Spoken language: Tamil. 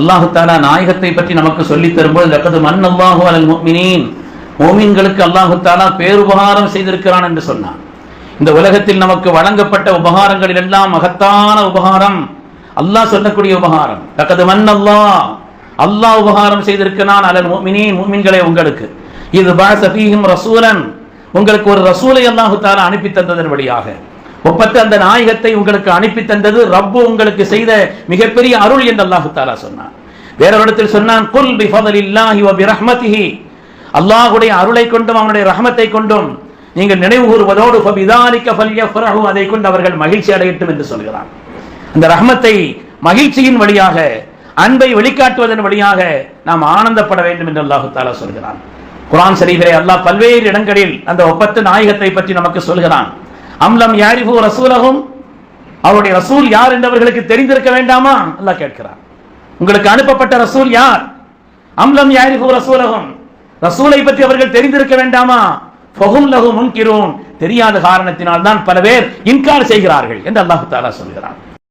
அல்லாஹு தாலா நாயகத்தை பற்றி நமக்கு சொல்லித் தரும்போது லக்கது மண் அல்லாஹு அலல் மோமினின் மோமின்களுக்கு அல்லாஹு தாலா பேருபகாரம் செய்திருக்கிறான் என்று சொன்னான். இந்த உலகத்தில் நமக்கு வழங்கப்பட்ட உபகாரங்களில் எல்லாம் மகத்தான உபகாரம். அல்லாஹ் சொல்லக்கூடிய உபகாரம் லக்கது மண் அல்லாஹ் அல்லாஹ் உபகாரம் செய்திருக்கிறான் அலல் மோமினின் முஃமின்களே உங்களுக்கு இது பாசபீகம் ரசூலன். உங்களுக்கு ஒரு ரசூலை அல்லாஹு தாலா அனுப்பி தந்ததன் வழியாக. ஒப்பத்து அந்த நாயகத்தை உங்களுக்கு அனுப்பி தந்தது ரப்பு உங்களுக்கு செய்த மிகப்பெரிய அருள் என்று அல்லாஹு தாலா சொன்னான். வேறொரு இடத்தில் சொன்னான் குல் பி ஃபதலில்லாஹி வ பிரஹ்மதிஹி. அல்லாஹ்வுடைய அருளை கொண்டும் அவனுடைய ரஹமத்தை கொண்டும் நீங்கள் நினைவு கூறுவதோடு ஃபபிதாலிக ஃபல்யஃப்ரஹு அதை கொண்டு அவர்கள் மகிழ்ச்சி அடையட்டும் என்று சொல்கிறான். அந்த ரஹமத்தை மகிழ்ச்சியின் வழியாக அன்பை வெளிக்காட்டுவதன் வழியாக நாம் ஆனந்தப்பட வேண்டும் என்று அல்லாஹு தாலா சொல்கிறான். குரான் ஷரீஃபிலே அல்லாஹ் பல்வேறு இடங்களில் அந்த ஒப்பத்து நாயகத்தை பற்றி நமக்கு சொல்கிறான். அம்லம் யாரிஃபு ரசூலகும் அவருடைய ரசூல் யார் என்றவர்களுக்கு தெரிந்திருக்க வேண்டாமா? அல்லாஹ் கேட்கிறான். உங்களுக்கு அனுப்பப்பட்ட ரசூல் யார்? அம்லம் யாரிஃபு ரசூலகும் ரசூலை பற்றி அவர்கள் தெரிந்திருக்க வேண்டாமா? ஃபஹும் லஹு முன்கிரூன். தெரியாத காரணத்தினால் தான் பல பேர் இன்கார் செய்கிறார்கள் என்று அல்லாஹ் தாலா சொல்கிறான்.